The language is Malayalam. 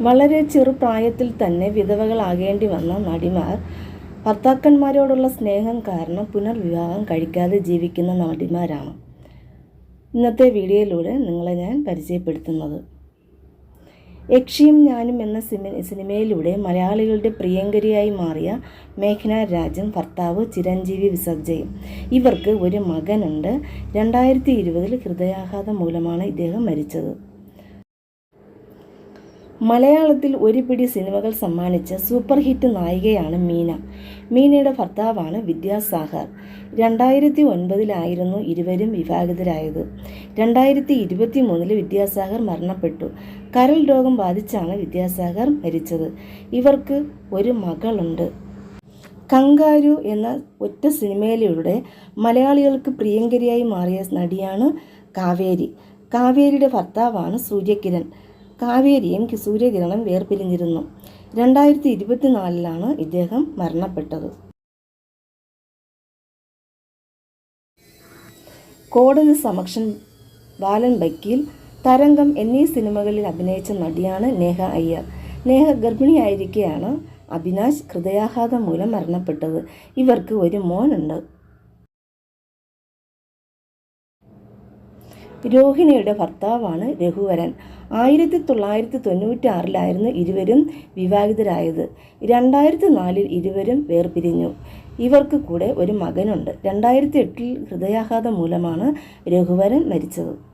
വളരെ ചെറുപ്രായത്തിൽ തന്നെ വിധവകളാകേണ്ടി വന്ന നടിമാർ ഭർത്താക്കന്മാരോടുള്ള സ്നേഹം കാരണം പുനർവിവാഹം കഴിക്കാതെ ജീവിക്കുന്ന നടിമാരാണ്. ഇന്നത്തെ വീഡിയോയിലൂടെ നിങ്ങളെ ഞാൻ പരിചയപ്പെടുത്തുന്നത്. യക്ഷിയും ഞാനും എന്ന സിനിമ സിനിമയിലൂടെ മലയാളികളുടെ പ്രിയങ്കരിയായി മാറിയ മേഘന രാജൻ ഭർത്താവ് ചിരഞ്ജീവി വിസർജയും. ഇവർക്ക് ഒരു മകനുണ്ട്. രണ്ടായിരത്തി ഇരുപതിൽ ഹൃദയാഘാതം മൂലമാണ് ഇദ്ദേഹം മരിച്ചത്. മലയാളത്തിൽ ഒരു പിടി സിനിമകൾ സമ്മാനിച്ച സൂപ്പർ ഹിറ്റ് നായികയാണ് മീന. മീനയുടെ ഭർത്താവാണ് വിദ്യാസാഗർ രണ്ടായിരത്തി ഒൻപതിലായിരുന്നു ഇരുവരും വിവാഹിതരായത്. രണ്ടായിരത്തി ഇരുപത്തി മൂന്നിൽ വിദ്യാസാഗർ മരണപ്പെട്ടു. കരൾ രോഗം ബാധിച്ചാണ് വിദ്യാസാഗർ മരിച്ചത്. ഇവർക്ക് ഒരു മകളുണ്ട്. കങ്കാരു എന്ന ഒറ്റ സിനിമയിലൂടെ മലയാളികൾക്ക് പ്രിയങ്കരിയായി മാറിയ നടിയാണ് കാവേരി. കാവേരിയുടെ ഭർത്താവാണ് സൂര്യകിരൺ. കാവേരിയും സൂര്യകിരണം വേർപിരിഞ്ഞിരുന്നു. രണ്ടായിരത്തി ഇരുപത്തിനാലിലാണ് ഇദ്ദേഹം മരണപ്പെട്ടത്. കോടതി സമക്ഷൻ ബാലൻ ബക്കീൽ തരംഗം എന്നീ സിനിമകളിൽ അഭിനയിച്ച നടിയാണ് നേഹ അയ്യർ. നേഹ ഗർഭിണിയായിരിക്കെയാണ് അഭിനാശ് ഹൃദയാഘാതം മൂലം മരണപ്പെട്ടത്. ഇവർക്ക് ഒരു മോനുണ്ട്. രോഹിണിയുടെ ഭർത്താവാണ് രഘുവരൻ. ആയിരത്തി തൊള്ളായിരത്തി തൊണ്ണൂറ്റി ആറിലായിരുന്നു ഇരുവരും വിവാഹിതരായത്. രണ്ടായിരത്തി നാലിൽ ഇരുവരും വേർപിരിഞ്ഞു. ഇവർക്ക് കൂടെ ഒരു മകനുണ്ട്. രണ്ടായിരത്തി എട്ടിൽ ഹൃദയാഘാതം മൂലമാണ് രഘുവരൻ മരിച്ചത്.